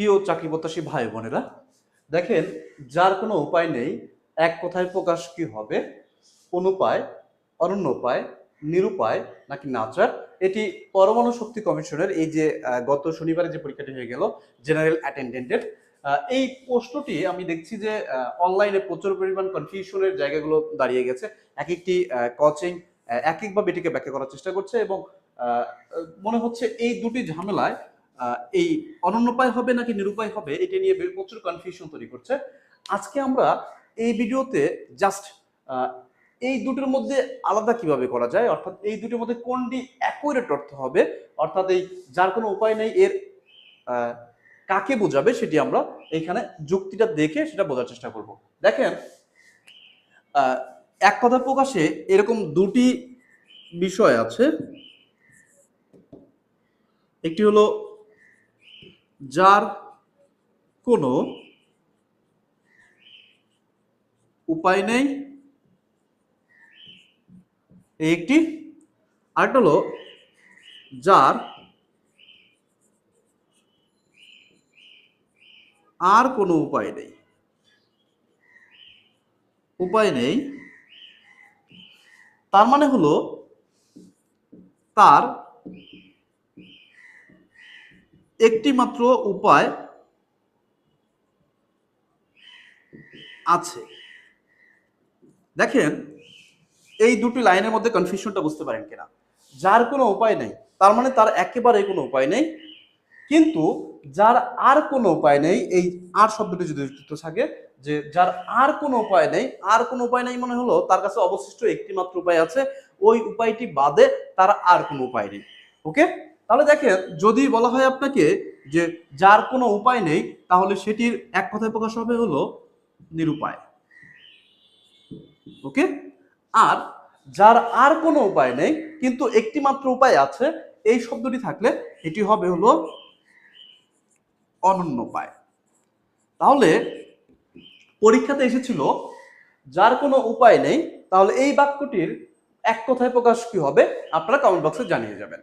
প্রিয় চাকরি প্রত্যাশী ভাই বোনেরা, দেখেন, যার কোনো উপায় নেই, এক কথায় প্রকাশ কি হবে? অনুপায় অনন্য উপায় নিরুপায় নাকি নাচার এটি পরমাণু শক্তি কমিশনের এই যে গত শনিবারে যে পরীক্ষাটি হয়ে গেল, জেনারেল অ্যাটেন্ডেন্টের এই প্রশ্নটি আমি দেখছি যে অনলাইনে প্রচুর পরিমাণ কনফিউশনের জায়গাগুলো দাঁড়িয়ে গেছে। এক একটি কোচিং এক একভাবে এটিকে ব্যাখ্যা করার চেষ্টা করছে এবং মনে হচ্ছে এই দুটি ঝামেলায় এই অনন্যপায় হবে নাকি নিরুপায় হবে, এটা নিয়ে প্রচুর কনফিউশন তৈরি করছে। আজকে আমরা এই ভিডিওতে জাস্ট এই দুটোর মধ্যে আলাদা কীভাবে করা যায়? অর্থাৎ এই দুটোর মধ্যে কোনটি অ্যাকুরেট অর্থ হবে? অর্থাৎ এই যার কোনো উপায় নেই, এর কাকে বোঝাবে সেটি আমরা এইখানে যুক্তিটা দেখে সেটা বোঝার চেষ্টা করব। দেখেন এক কথা প্রকাশে এরকম দুটি বিষয় আছে। একটি হলো যার কোনো উপায় নেই। এই একটি। আরেকটা হলো যার আর কোনো উপায় নেই। উপায় নেই। তার মানে হলো তার একটি মাত্র উপায় আছে। দেখেন, এই দুটি লাইনের মধ্যে কনফিউশনটা বুঝতে পারেন কিনা। যার কোনো উপায় নেই, তার মানে তার একেবারে কোনো উপায় নেই। কিন্তু যার আর কোনো উপায় নেই, এই আর শব্দটি যদি যুক্ত থাকে, যে যার আর কোনো উপায় নেই, আর কোনো উপায় নেই মনে হলো তার কাছে অবশিষ্ট একটি মাত্র উপায় আছে, ওই উপায়টি বাদে তার আর কোনো উপায় নেই। ওকে? তাহলে দেখেন, যদি বলা হয় আপনাকে যে যার কোনো উপায় নেই, তাহলে সেটির এক কথায় প্রকাশ হবে হলো নিরুপায়। ওকে? আর যার আর কোনো উপায় নেই, কিন্তু একটি মাত্র উপায় আছে, এই শব্দটি থাকলে এটি হবে হলো অনন্য উপায়। তাহলে পরীক্ষাতে এসেছিল, যার কোনো উপায় নেই, তাহলে এই বাক্যটির এক কথায় প্রকাশ কি হবে? আপনারা কমেন্ট বক্সে জানিয়ে যাবেন।